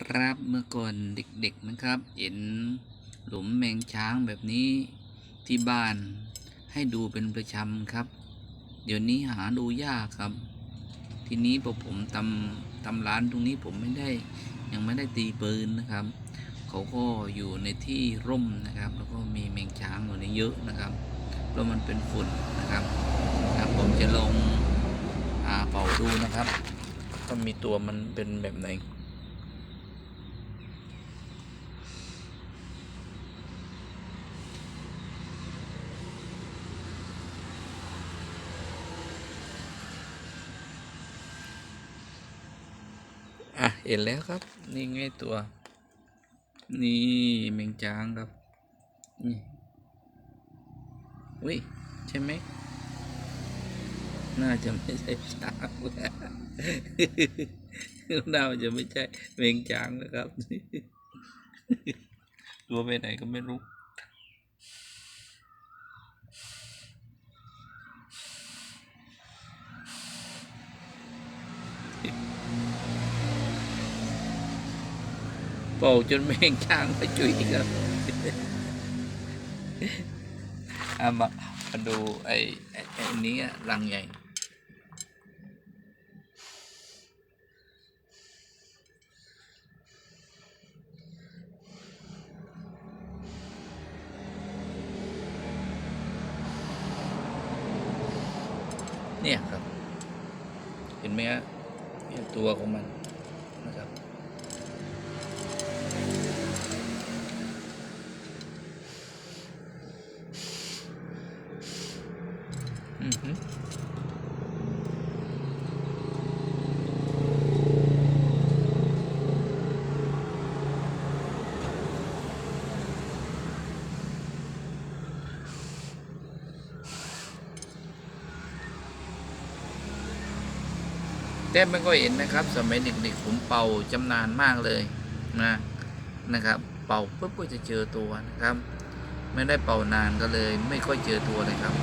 ครับเมื่อก่อนเด็กๆนะครับ เห็นหลุมแมงช้างแบบนี้ที่บ้านให้ดูเป็นประจำครับ เดี๋ยวนี้หาดูยากครับ ทีนี้พอผมทำทำร้านตรงนี้ผมไม่ได้ยังไม่ได้ตีปืนนะครับ เขาก็อยู่ในที่ร่มนะครับ แล้วก็มีแมงช้างอยู่ในเยอะนะครับเพราะมันเป็นฝุ่นนะครับครับ ผมจะลองอาเป่าดูนะครับว่ามีตัวมันเป็นแบบไหน อะเห็นแล้วครับ นี่ไงตัว นี่แมงจางครับ นี่อุ้ยใช่ไหมน่าจะไม่ใช่ช้างแล้วน่าจะไม่ใช่แมงจางนะครับ ตัวไปไหนก็ไม่รู้ เป่าจนแมงช้างมาจุยครับเอามาม แต่ไม่ก็เห็นนะครับ สมัยเด็กๆผมเป่าจำนานมากเลยนะนะครับ เป่าปุ๊บก็จะเจอตัวนะครับ ไม่ได้เป่านานก็เลย ไม่ค่อยเจอตัวเลยครับ